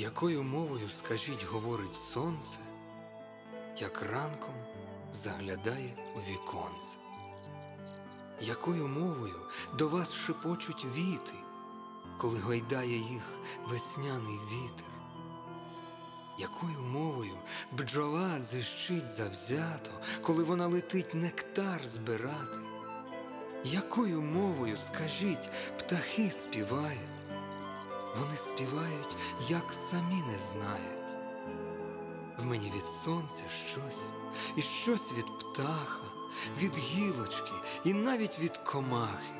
Якою мовою, скажіть, говорить сонце, як ранком заглядає у віконце? Якою мовою до вас шепочуть віти, коли гойдає їх весняний вітер? Якою мовою бджола дзищить завзято, коли вона летить нектар збирати? Якою мовою, скажіть, птахи співають? Вони співають, як самі не знають. В мені від сонця щось, і щось від птаха, від гілочки і навіть від комахи,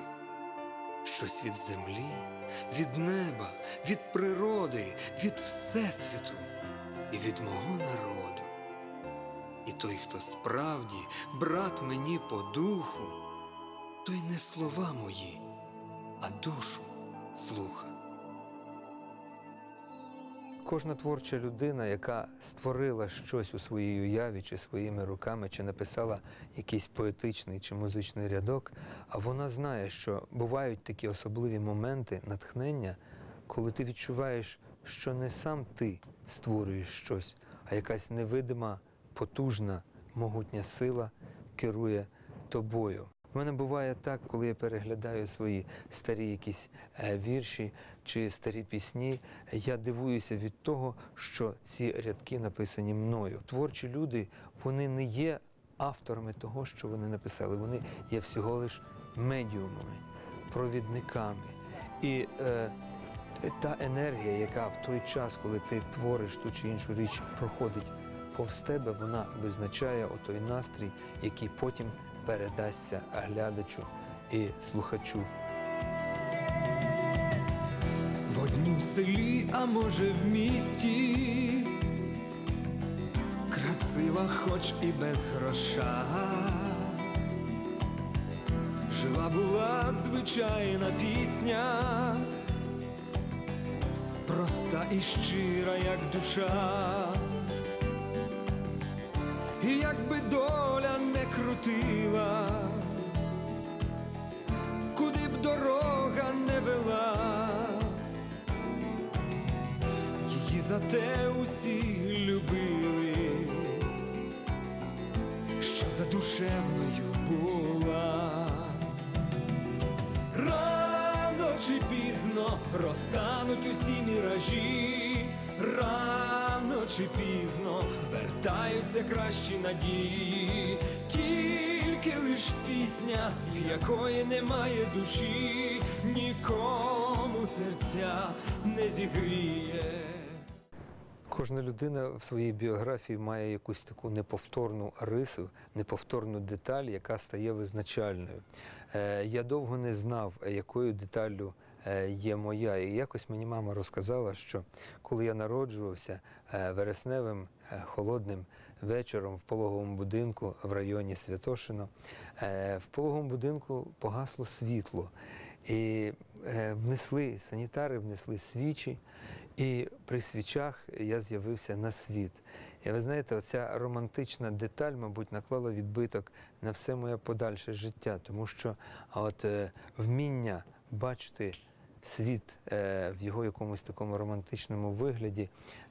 щось від землі, від неба, від природи, від Всесвіту і від мого народу. І той, хто справді брат мені по духу, той не слова мої, а душу слуха. Кожна творча людина, яка створила щось у своїй уяві, чи своїми руками, чи написала якийсь поетичний чи музичний рядок, а вона знає, що бувають такі особливі моменти натхнення, коли ти відчуваєш, що не сам ти створюєш щось, а якась невидима, потужна, могутня сила керує тобою. У мене буває так, коли я переглядаю свої старі якісь е, вірші чи старі пісні, я дивуюся від того, що ці рядки написані мною. Творчі люди вони не є авторами того, що вони написали. Вони є всього лиш медіумами, провідниками. І е, та енергія, яка в той час, коли ти твориш ту чи іншу річ, проходить повз тебе, вона визначає отой настрій, який потім передасться глядачу і слухачу. В однім селі, а може в місті, красива, хоч і без гроша. Жила була звичайна пісня, проста і щира, як душа. І якби доля крутила, куди б дорога не вела, її за те усі любили, що задушевною була. Рано чи пізно розтануть усі міражі, рано чи пізно вертаються кращі надії, тільки лиш пісня, в якої немає душі, нікому серця не зігріє. Кожна людина в своїй біографії має якусь таку неповторну рису, неповторну деталь, яка стає визначальною. Е, Я довго не знав, якою деталлю є моя. І якось мені мама розказала, що коли я народжувався е, вересневим е, холодним вечором в пологовому будинку в районі Святошино, е, в пологовому будинку погасло світло. І е, внесли санітари, внесли свічі, і при свічах я з'явився на світ. І ви знаєте, оця романтична деталь, мабуть, наклала відбиток на все моє подальше життя, тому що от е, вміння бачити світ е, в його якомусь такому романтичному вигляді,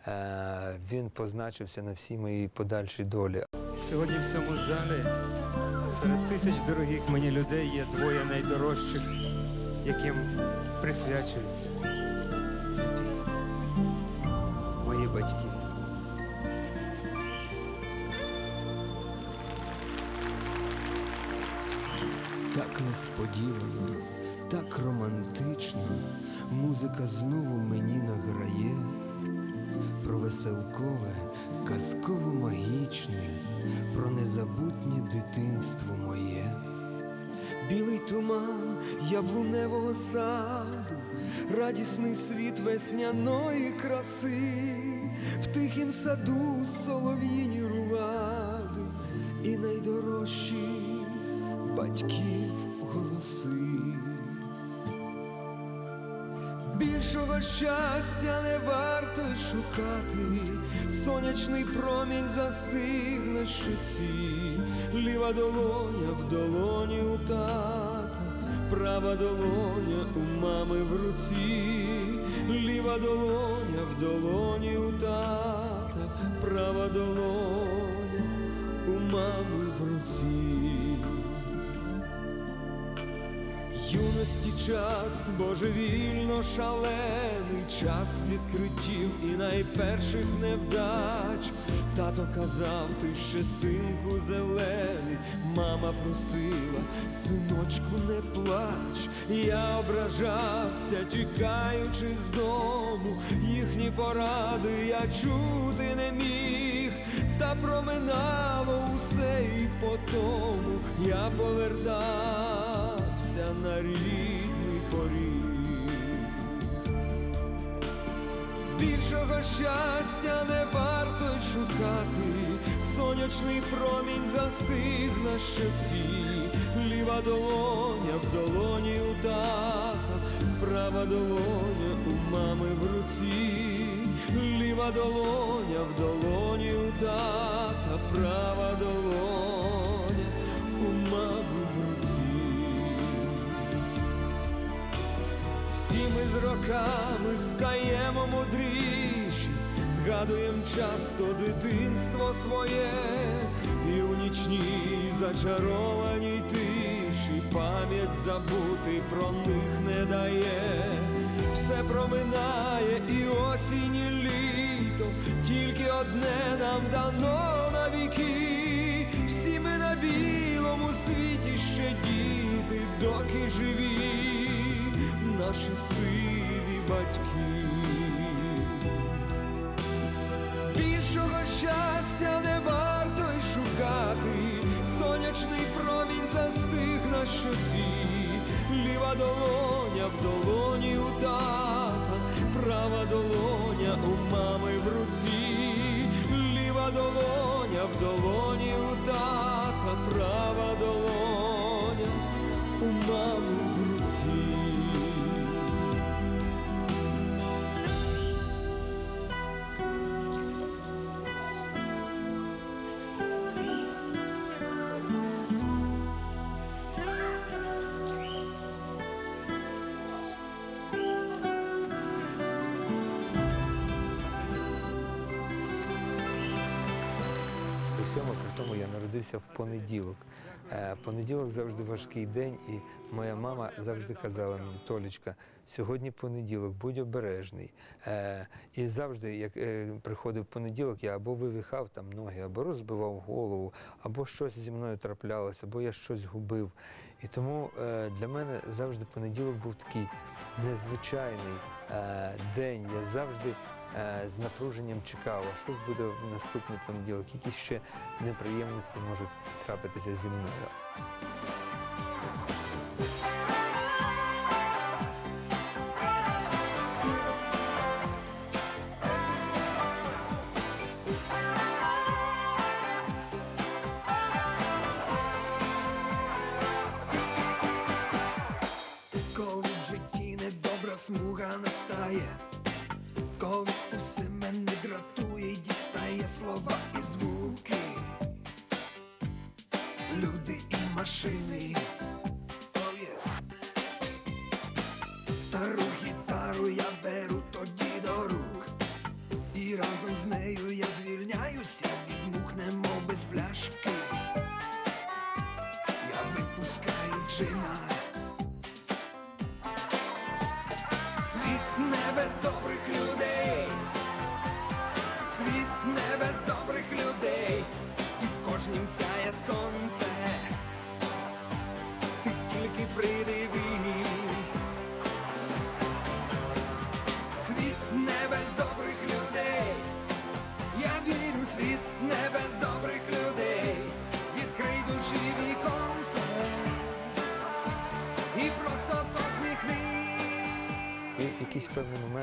е, він позначився на всій моїй подальшій долі. Сьогодні в цьому залі серед тисяч дорогих мені людей є двоє найдорожчих, яким присвячується ця пісня. Мої батьки. Так несподівано, так романтично, музика знову мені награє про веселкове, казково магічне, про незабутнє дитинство моє. Білий туман яблуневого саду, радісний світ весняної краси, в тихім саду солов'їні рулади і найдорожчі батьків голоси. Більшого щастя не варто й шукати, сонячний промінь застиг на щоці, ліва долоня в долоні у тата, права долоня у мами в руці, ліва долоня в долоні у тата, права долоня у мами в руці. Юності час божевільно шалений, час відкриттів і найперших невдач. Тато казав, ти ще синку зелений, мама просила, синочку, не плач. Я ображався, тікаючи з дому, їхні поради я чути не міг, та проминало усе і по тому я повертався на рідний Більшого щастя не варто шукати, сонячний промінь застиг на щоці, ліва долоня в долоні у тата, права долоня у мами в руці, ліва долоня в долоні у тата, права долоня у мами в руці. Всі ми з роками стаємо мудріші, згадуєм часто дитинство своє, і у нічній зачарованій тиші пам'ять забути про них не дає. Все проминає і осінь, і літо, тільки одне нам дано на віки. Всі ми на білому світі ще діти, доки живі наші сиві батьки. Щоці, ліва долоня в долоні у тата, права долоня у мами в руці, ліва долоня в долоні у тата, права долоня народився в понеділок. Е, Понеділок завжди важкий день, і моя мама завжди казала мені, Толічка, сьогодні понеділок, будь обережний. Е, І завжди, як е, приходив понеділок, я або вивихав там ноги, або розбивав голову, або щось зі мною траплялося, або я щось губив. І тому для мене завжди понеділок був такий незвичайний день. Я завжди з напруженням чекала, що ж буде в наступний понеділок, які ще неприємності можуть трапитися зі мною. Пляшки. Я випускаю джина.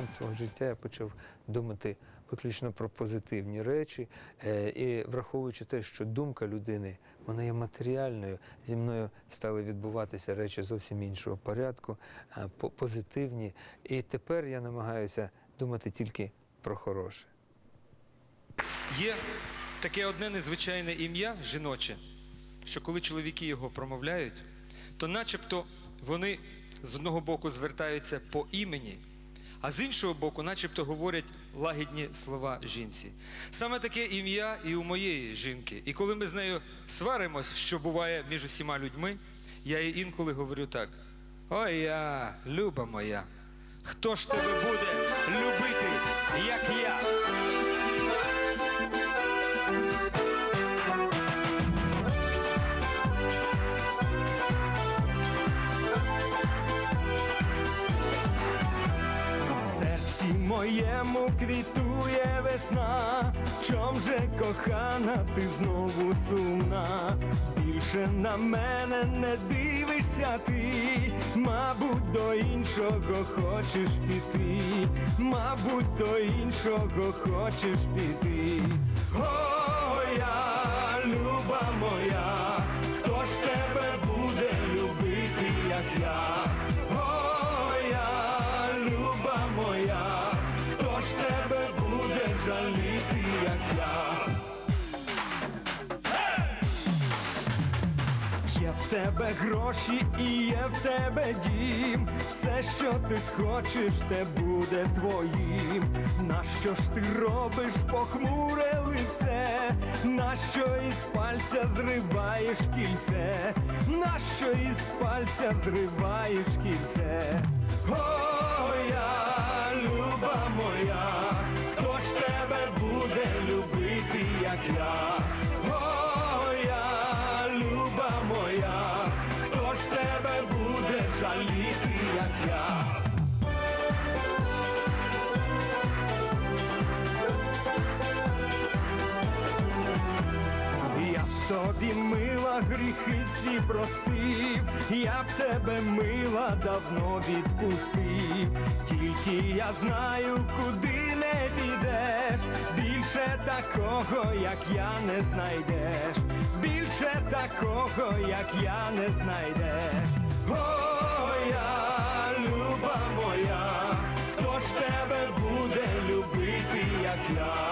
Момент свого життя я почав думати виключно про позитивні речі, е, і враховуючи те, що думка людини вона є матеріальною, зі мною стали відбуватися речі зовсім іншого порядку, е, позитивні. І тепер я намагаюся думати тільки про хороше. Є таке одне незвичайне ім'я жіноче, що коли чоловіки його промовляють, то начебто вони з одного боку звертаються по імені, а з іншого боку, начебто говорять лагідні слова жінці. Саме таке ім'я і у моєї жінки. І коли ми з нею сваримось, що буває між усіма людьми, я їй інколи говорю так: Ой я, люба моя, хто ж тебе буде любити, як я? Моєму квітує весна, чом же кохана, ти знову сумна, більше на мене не дивишся ти, мабуть, до іншого хочеш піти, мабуть, до іншого хочеш піти. О, я, люба моя, тебе гроші і є в тебе дім. Все, що ти схочеш, те буде твоїм. Нащо ж ти робиш похмуре лице? Нащо із пальця зриваєш кільце? Нащо із пальця зриваєш кільце? О, я, люба моя, хто ж тебе тобі мила гріхи всі простив, я б тебе мила давно відпустив, тільки я знаю, куди не підеш, більше такого, як я не знайдеш, більше такого, як я не знайдеш. О, я, люба моя, хто ж тебе буде любити, як я?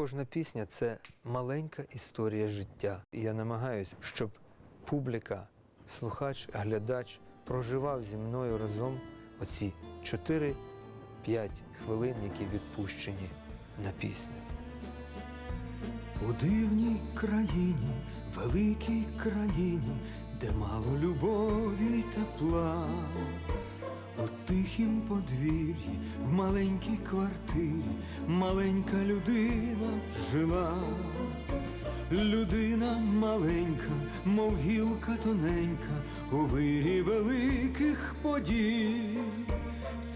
Кожна пісня це маленька історія життя. І я намагаюся, щоб публіка, слухач, глядач проживав зі мною разом оці 4-5 хвилин, які відпущені на пісню. У дивній країні, великій країні, де мало любові й тепла, у тихім подвір'ї, в маленькій квартирі, маленька людина жила. Людина маленька, мов гілка тоненька, у вирі великих подій.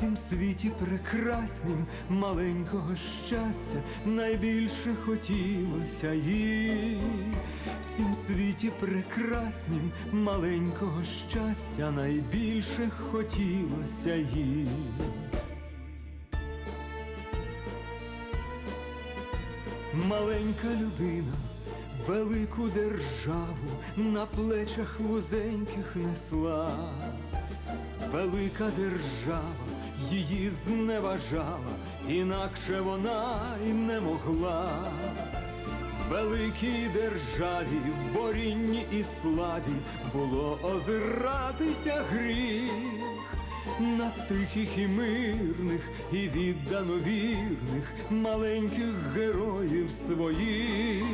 Цім світі прекраснім маленького щастя найбільше хотілося їй. В цім світі прекраснім маленького щастя найбільше хотілося їй. Маленька людина велику державу на плечах вузеньких несла. Велика держава її зневажала, інакше вона й не могла. Великій державі в борінні і славі було озиратися гріх на тихих і мирних, і віддано вірних маленьких героїв своїх,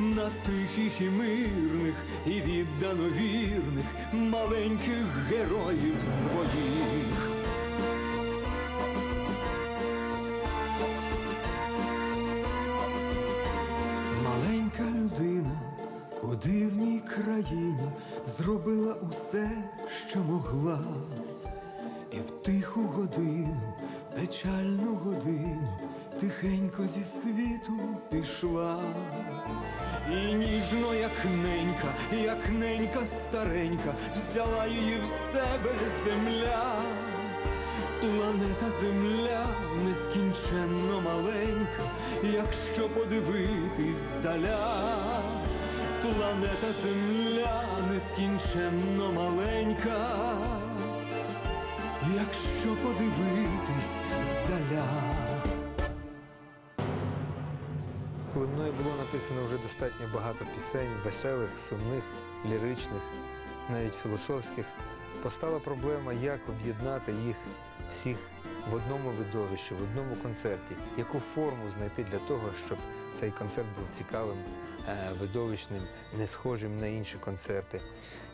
на тихих і мирних, і віддано вірних маленьких героїв своїх. Могла, і в тиху годину, печальну годину тихенько зі світу пішла. І ніжно, як ненька, як ненька старенька, взяла її в себе земля. Планета Земля нескінченно маленька, якщо подивитись здаля. Планета Земля нескінченно маленька, якщо подивитись здаля. Коли мною було написано вже достатньо багато пісень, веселих, сумних, ліричних, навіть філософських, постала проблема, як об'єднати їх всіх в одному видовищі, в одному концерті, яку форму знайти для того, щоб цей концерт був цікавим, видовищним, не схожим на інші концерти.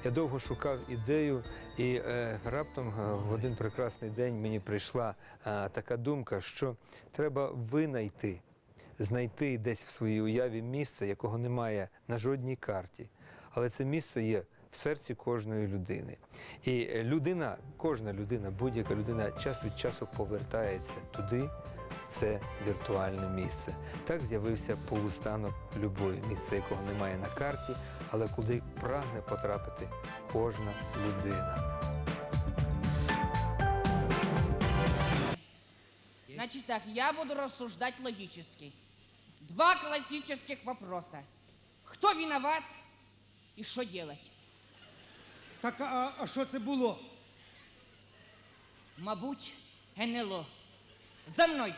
Я довго шукав ідею, і е, раптом е, в один прекрасний день мені прийшла е, така думка, що треба винайти знайти десь в своїй уяві місце, якого немає на жодній карті. Але це місце є в серці кожної людини. І е, людина, кожна людина, будь-яка людина час від часу повертається туди, це віртуальне місце. Так з'явився полустанок любові, місце якого немає на карті, але куди прагне потрапити кожна людина. Значит так, я буду рассуждать логически. Два классических вопроса. Кто виноват и что делать? Так, а, а що це було? Мабуть, НЛО. За мной.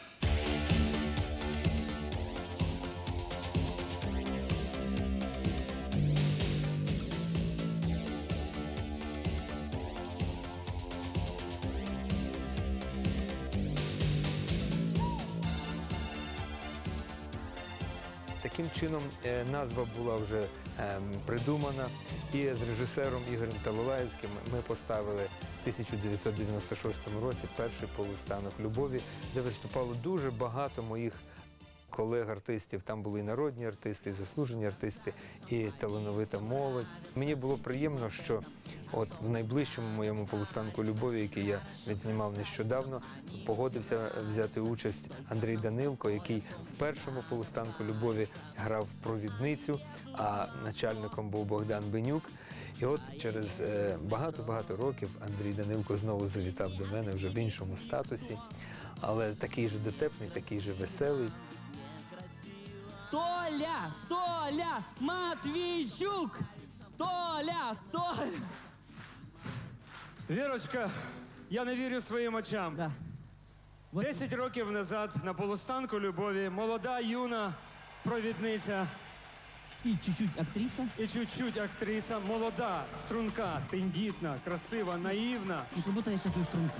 Таким чином е, назва була вже ем, придумана, і з режисером Ігорем Талалаєвським ми поставили 1996 році перший полустанок любові, де виступало дуже багато моїх колег-артистів. Там були і народні артисти, і заслужені артисти, і талановита молодь. Мені було приємно, що от в найближчому моєму полустанку любові, який я відзнімав нещодавно, погодився взяти участь Андрій Данилко, який в першому полустанку любові грав провідницю, а начальником був Богдан Бенюк. І от через е, багато-багато років Андрій Данилко знову завітав до мене вже в іншому статусі, але такий же дотепний, такий же веселий. Толя, Толя, Матвійчук! Толя, Толя! Вірочка, я не вірю своїм очам. Да. Десять років назад на полустанку любові молода юна провідниця и чуть-чуть актриса, і чуть-чуть актриса, молода, струнка, тендітна, красива, наївна. ну як будто я зараз не струнка.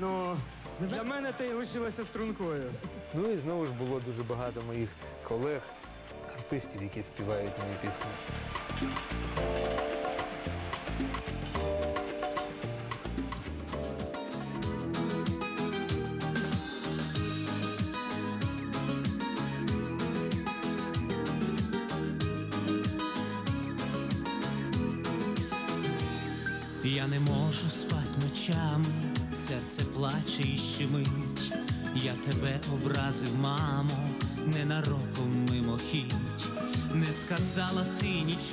Ну Ви для знаєте- мене ти й лишилася стрункою. Ну і знову ж було дуже багато моїх колег, артистів, які співають мої пісні.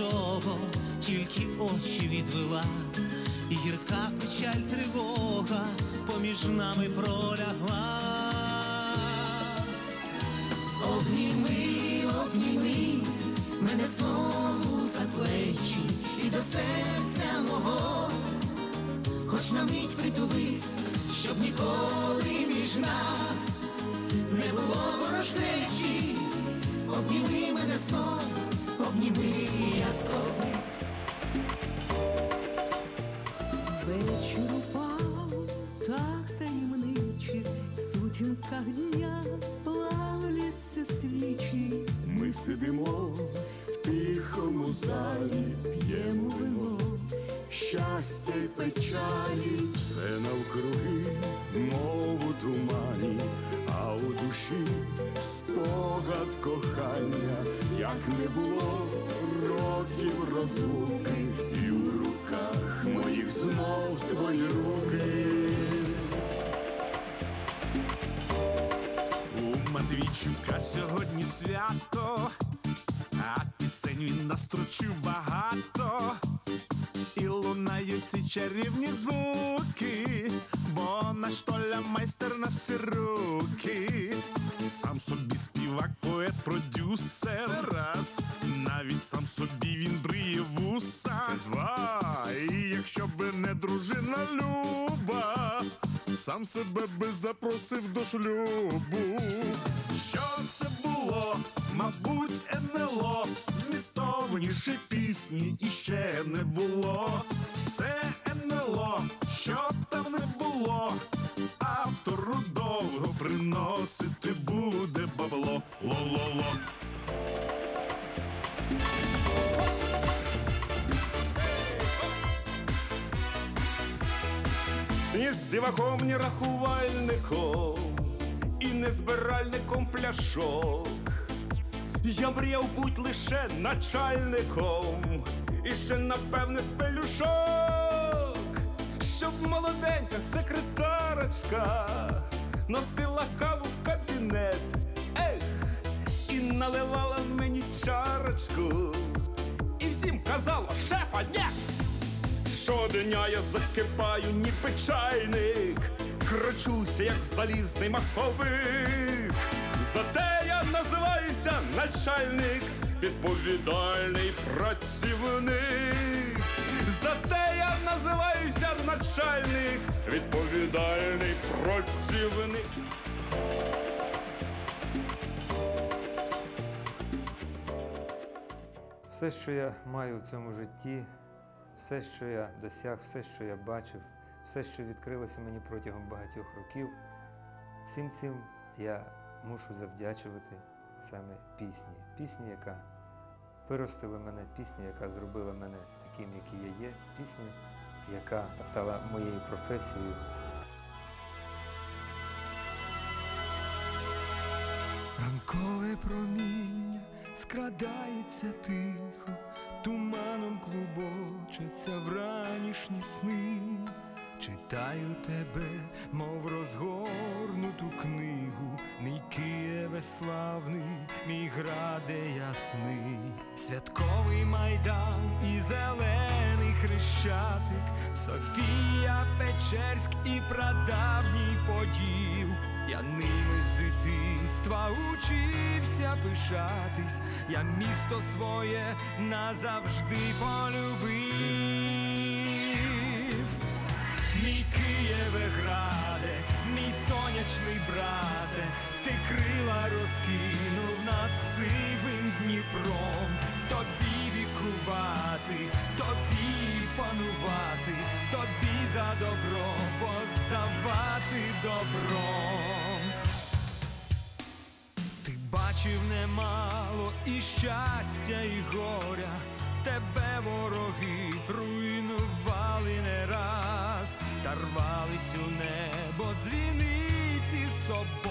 Нічого, тільки очі відвела. І гірка печаль тривога поміж нами пролягла. Обніми, обніми мене знову за плечі і до серця мого, хоч на мить притулись, щоб ніколи між нас не було ворожнечі. Обніми мене знов, обніми, розлуки, і в руках моїх знов твої руки. У Матвійчука сьогодні свято, а пісень він настрочив багато. І лунають ці чарівні звуки, бо наш толя майстер на всі руки. Сам собі співак, поет, продюсер. Це раз. Навіть сам собі він бриє вуса. Це два. І якщо би не дружина Люба, сам себе би запросив до шлюбу. Що це було? Мабуть, НЛО Змістовніше пісні іще не було. Це НЛО, ні рахувальником, і не збиральником пляшок. Я мріяв бути лише начальником, і ще напевне з пелюшок, щоб молоденька секретарочка носила каву в кабінет, ех, і наливала мені чарочку, і всім казала, шефа, ні! Щодня я закипаю, ніби чайник, кручуся, як залізний маховик. Зате я називаюся начальник, відповідальний працівник. Зате я називаюся начальник, відповідальний працівник. Все, що я маю в цьому житті, все, що я досяг, все, що я бачив, все, що відкрилося мені протягом багатьох років, всім цим я мушу завдячувати саме пісні. Пісні, яка виростила мене, пісня, яка зробила мене таким, який я є, пісня, яка стала моєю професією. Ранкове проміння скрадається тихо, Читаю тебе, мов розгорнуту книгу, мій Києве славний, мій граде ясний, святковий майдан і зелений хрещатик, Софія, Печерськ і прадавній поділ. Я ними з дитинства учився пишатись, я місто своє назавжди полюбив. Розкинув над сивим Дніпром, тобі вікувати, тобі панувати, тобі за добро поздавати добром. Ти бачив немало і щастя, і горя, тебе вороги руйнували не раз, та рвались у небо дзвіниці соборів, і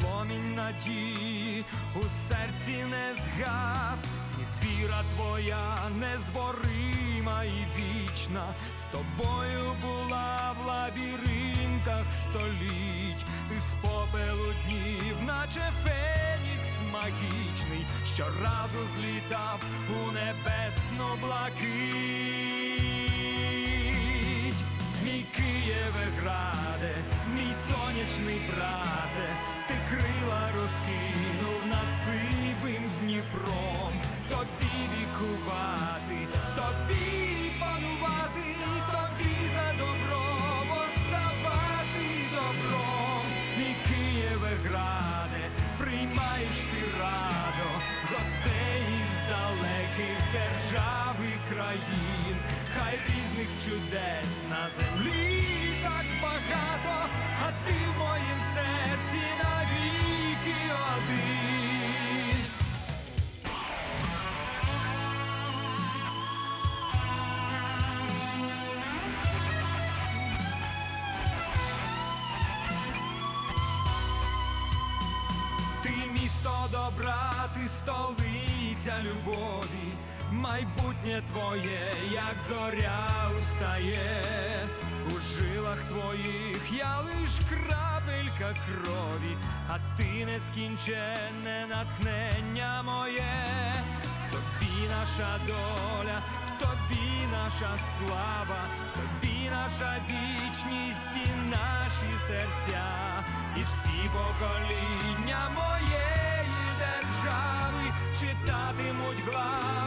пломінь надії у серці не згас, і віра твоя незборима і вічна, з тобою була в лабіринтах століть, із попелу днів, наче фенікс магічний, щоразу злітав у небесну блакить. Мій Києве граде, мій сонячний брате, ти крила розкинув майбутнє твоє, як зоря устає, у жилах твоїх я лиш крапелька крові, а ти нескінченне натхнення моє, в тобі наша доля, в тобі наша слава, в тобі наша вічність і наші серця, і всі покоління моєї держави читатимуть глави